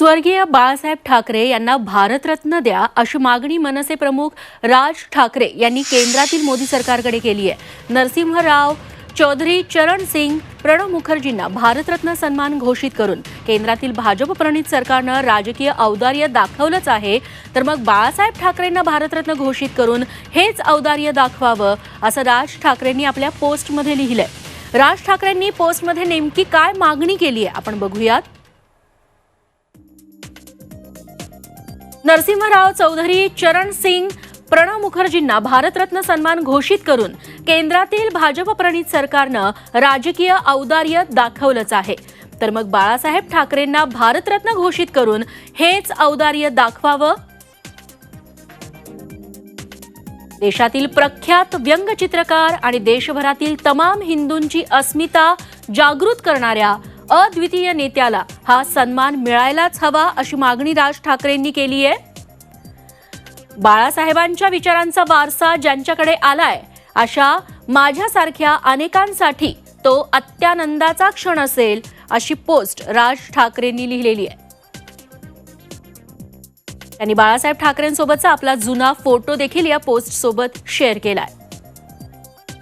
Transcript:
स्वर्गीय बाळासाहेब ठाकरे यांना भारतरत्न द्या अशी मागणी मनसे प्रमुख राज ठाकरे यांनी केंद्रातील मोदी सरकारकडे केली आहे. नरसिंहराव चौधरी चरण सिंग प्रणव मुखर्जींना भारतरत्न सन्मान घोषित करून केंद्रातील भाजप प्रणित सरकारनं राजकीय औदार्य दाखवलंच आहे. तर मग बाळासाहेब ठाकरेंना भारतरत्न घोषित करून हेच औदार्य दाखवावं असं राज ठाकरेंनी आपल्या पोस्टमध्ये लिहिलंय. राज ठाकरेंनी पोस्टमध्ये नेमकी काय मागणी केली आहे आपण बघूयात. नरसिंहराव चौधरी चरण सिंग प्रणव मुखर्जींना भारतरत्न सन्मान घोषित करून केंद्रातील भाजप प्रणित सरकारनं राजकीय औदार्य दाखवलंच आहे. तर मग बाळासाहेब ठाकरेंना भारतरत्न घोषित करून हेच औदार्य दाखवावं? देशातील प्रख्यात व्यंगचित्रकार आणि देशभरातील तमाम हिंदूंची अस्मिता जागृत करणाऱ्या अद्वितीय नेत्याला हा सन्मान मिळायलाच हवा अशी मागणी राज ठाकरेंनी केली आहे बाळासाहेबांच्या विचारांचा वारसा ज्यांच्याकडे आलाय अशा माझ्यासारख्या अनेकांसाठी तो अत्यानंदाचा क्षण असेल अशी पोस्ट राज ठाकरेंनी लिहिलेली आहे. त्यांनी बाळासाहेब ठाकरेंसोबतचा आपला जुना फोटो देखील या पोस्ट सोबत शेअर केलाय.